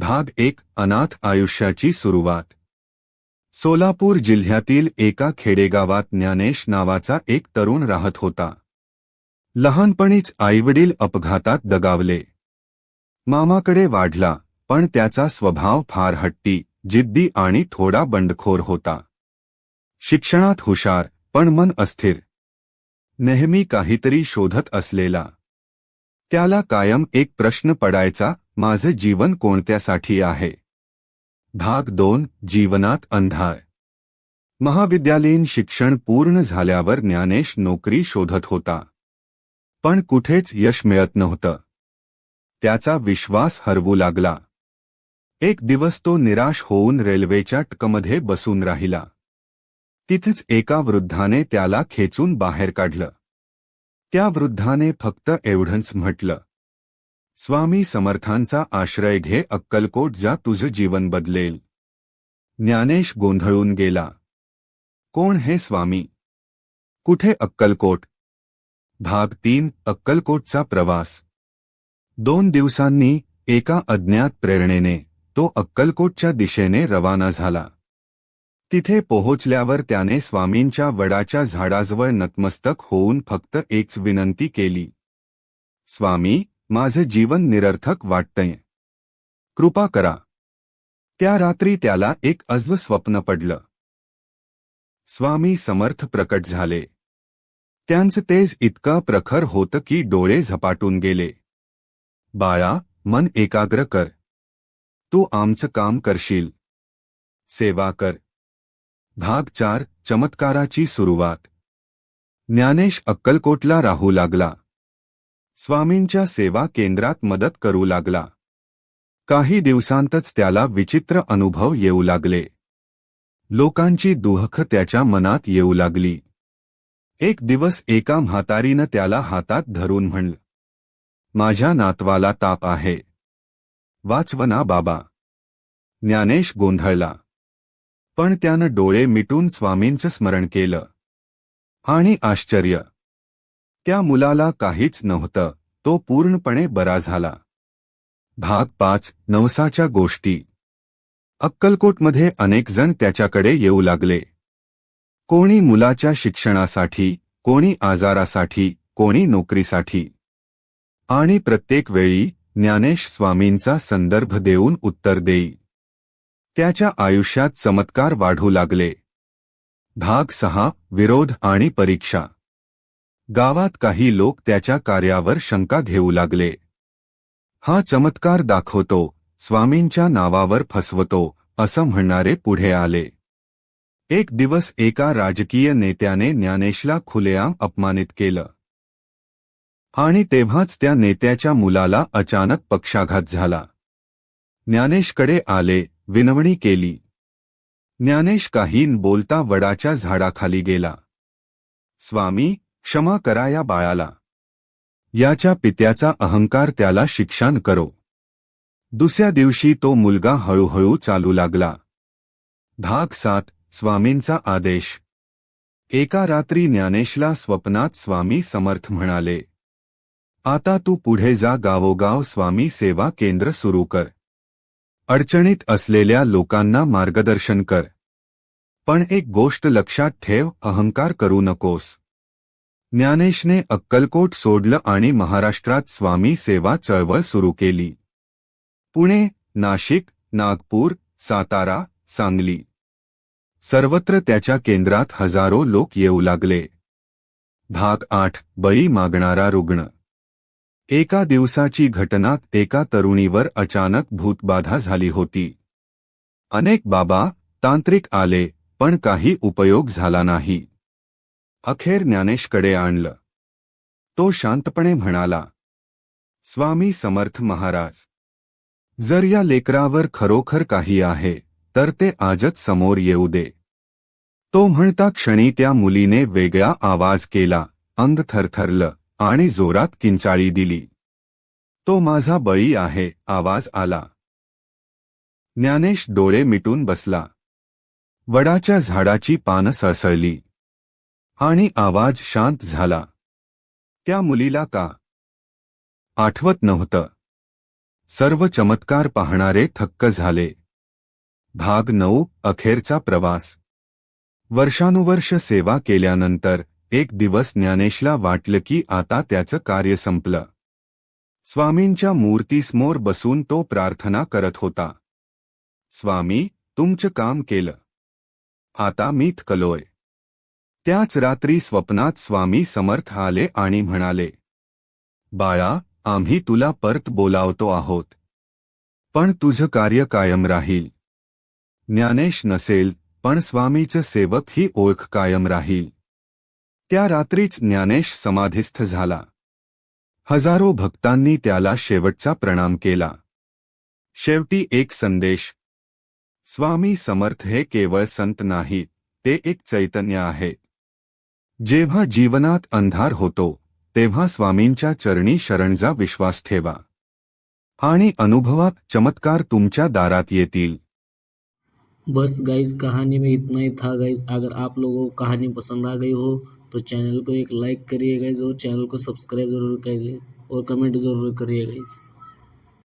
भाग एक अनाथ आयुष्याची सुरुवात. सोलापूर जिल्ह्यातील एका खेडेगावात ज्ञानेश नावाचा एक तरुण राहत होता. लहानपणीच आईवडील अपघातात दगावले. मामाकडे वाढला पण त्याचा स्वभाव फार हट्टी जिद्दी आणि थोडा बंडखोर होता. शिक्षणात हुशार पण मन अस्थिर. नेहमी काहीतरी शोधत असलेला. त्याला कायम एक प्रश्न पडायचा माझं जीवन कोणत्यासाठी आहे? भाग दोन जीवनात अंधार. महाविद्यालयीन शिक्षण पूर्ण झाल्यावर ज्ञानेश नोकरी शोधत होता. पण कुठेच यश मिळत नव्हतं. त्याचा विश्वास हरवू लागला. एक दिवस तो निराश होऊन रेल्वेच्या टकमध्ये बसून राहिला. तिथेच एका वृद्धाने त्याला खेचून बाहेर काढलं. त्या वृद्धाने फक्त एवढंच म्हटलं. स्वामी समर्थांचा आश्रय घे अक्कलकोट जा तुझं जीवन बदलेल. ज्ञानेश गोंधळून गेला. कोण हे स्वामी? कुठे अक्कलकोट? भाग तीन अक्कलकोटचा प्रवास. दोन दिवसांनी एका अज्ञात प्रेरणेने तो अक्कलकोटच्या दिशेने रवाना झाला. तिथे पोहोचल्यावर त्याने स्वामींच्या वडाच्या झाडाजवळ नतमस्तक होऊन फक्त एकच विनंती केली. स्वामी माझं जीवन निरर्थक वाटतंय. कृपा करा. त्या रात्री त्याला एक अज्व स्वप्न पडलं. स्वामी समर्थ प्रकट झाले. त्यांचं तेज इतकं प्रखर होतं की डोळे झपाटून गेले. बाळा, मन एकाग्र कर. तू आमचं काम करशील. सेवा कर. भाग चार, चमत्काराची सुरुवात. ज्ञानेश अक्कलकोटला राहू लागला. स्वामींच्या सेवा केंद्रात मदत करू लागला. काही दिवसांतच त्याला विचित्र अनुभव येऊ लागले. लोकांची दुहख त्याच्या मनात येऊ लागली. एक दिवस एका म्हातारीनं त्याला हातात धरून म्हणलं माझ्या नातवाला ताप आहे. वाचवना बाबा. ज्ञानेश गोंधळला. पण त्यानं डोळे मिटून स्वामींचं स्मरण केलं. आणि आश्चर्य! त्या मुलाला काहीच नव्हतं. तो पूर्णपणे बरा झाला. भाग पाच नवसाच्या गोष्टी. अक्कलकोटमध्ये अनेकजण त्याच्याकडे येऊ लागले. कोणी मुलाच्या शिक्षणासाठी कोणी आजारासाठी कोणी नोकरीसाठी. आणि प्रत्येक वेळी ज्ञानेश स्वामींचा संदर्भ देऊन उत्तर देई. त्याच्या आयुष्यात चमत्कार वाढू लागले. भाग सहा विरोध आणि परीक्षा. गावात काही लोक त्याच्या कार्यावर शंका घेऊ लागले. हा चमत्कार दाखवतो स्वामींच्या नावावर फसवतो असं म्हणणारे पुढे आले. एक दिवस एका राजकीय नेत्याने ज्ञानेशला खुलेआम अपमानित केलं. आणि तेव्हाच त्या नेत्याच्या मुलाला अचानक पक्षाघात झाला. ज्ञानेशकडे आले विनवणी केली. ज्ञानेश काहीन बोलता वडाच्या झाडाखाली गेला. स्वामी क्षमा करा या बाळाला. याच्या पित्याचा अहंकार त्याला शिक्षण करो. दुसऱ्या दिवशी तो मुलगा हळूहळू चालू लागला. भाग सात स्वामींचा आदेश. एका रात्री ज्ञानेशला स्वप्नात स्वामी समर्थ म्हणाले आता तू पुढे जा गावोगाव स्वामी सेवा केंद्र सुरू कर. अडचणीत असलेल्या लोकांना मार्गदर्शन कर. पण एक गोष्ट लक्षात ठेव अहंकार करू नकोस. ज्ञानेशने अक्कलकोट सोडलं आणि महाराष्ट्रात स्वामी सेवा चळवळ सुरू केली. पुणे नाशिक नागपूर सातारा सांगली. सर्वत्र त्याच्या केंद्रात हजारो लोक येऊ लागले. भाग आठ बळी मागणारा रुग्ण. एका दिवसाची घटना एका तरुणीवर अचानक भूतबाधा झाली होती. अनेक बाबा तांत्रिक आले पण काही उपयोग झाला नाही. अखेर ज्ञानेशकडे आणलं. तो शांतपणे म्हणाला स्वामी समर्थ महाराज जर या लेकरावर खरोखर काही आहे तर ते आजच समोर येऊ दे. तो म्हणता क्षणी त्या मुलीने वेगळा आवाज केला अंग थरथरलं आणि जोरात किंचाळी दिली. तो माझा बळी आहे आवाज आला. ज्ञानेश डोळे मिटून बसला. वडाच्या झाडाची पानं सळसळली. आणि आवाज शांत झाला. त्या मुलीला का? आठवत नव्हतं. सर्व चमत्कार पाहणारे थक्क झाले. भाग नऊ अखेरचा प्रवास. वर्षानुवर्ष सेवा केल्यानंतर एक दिवस ज्ञानेशला वाटलं की आता त्याचं कार्य संपलं. स्वामींच्या मूर्तीसमोर बसून तो प्रार्थना करत होता. स्वामी तुमचं काम केलं. आता मी थकलोय. त्याच रात्री स्वप्नात स्वामी समर्थ आले आणि म्हणाले बाळा आम्ही तुला परत बोलावतो आहोत. पण तुझं कार्य कायम राहील. ज्ञानेश नसेल पण स्वामीचं सेवक ही ओळख कायम राहील. त्या रात्रीच ज्ञानेश समाधिस्थ झाला. हजारो भक्तांनी त्याला शेवटचा प्रणाम केला. शेवटी एक संदेश स्वामी समर्थ हे केवळ संत नाहीत ते एक चैतन्य आहेत जेव्हा जीवनात अंधार होतो तेव्हा स्वामींच्या चरणी शरणजा विश्वास ठेवा. आणि अनुभवात चमत्कार तुमच्या दारात येतील. बस गाईज कहानी में इतना ही था गाईज. अगर आप लोगों को कहानी पसंद आ गई हो तो चैनल को एक लाइक करिए गाइज और चैनल को सब्सक्राइब जरूर करिए और कमेंट जरूर करिए गाइज